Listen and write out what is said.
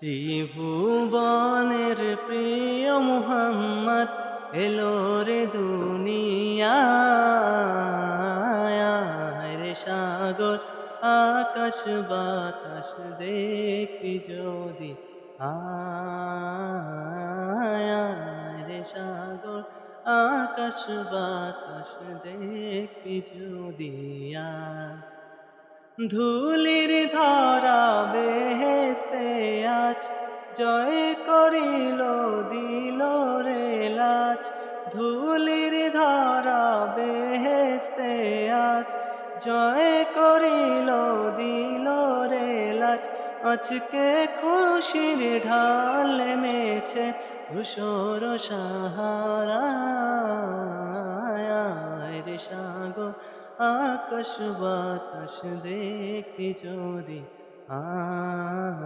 ত্রিভুবনের প্রিয় মুহাম্মদ এলো রে দুনিয়ায় রে সাগর, আকাশ বাতাস দেখবি যদি রে সাগর, আকাশ বাতাস দেখবি যদি ধুলির ধরা জয় করিল, দিল রে লাজ। ধুলির ধরা বেহেস্তে আজ। জয় করিল, দিল রে লাজ। আজকে খুশির ঢাল নেমেছে ধূসর সাহারা রে সাগর, আকাশ বাতাস দেখি যদি আয়।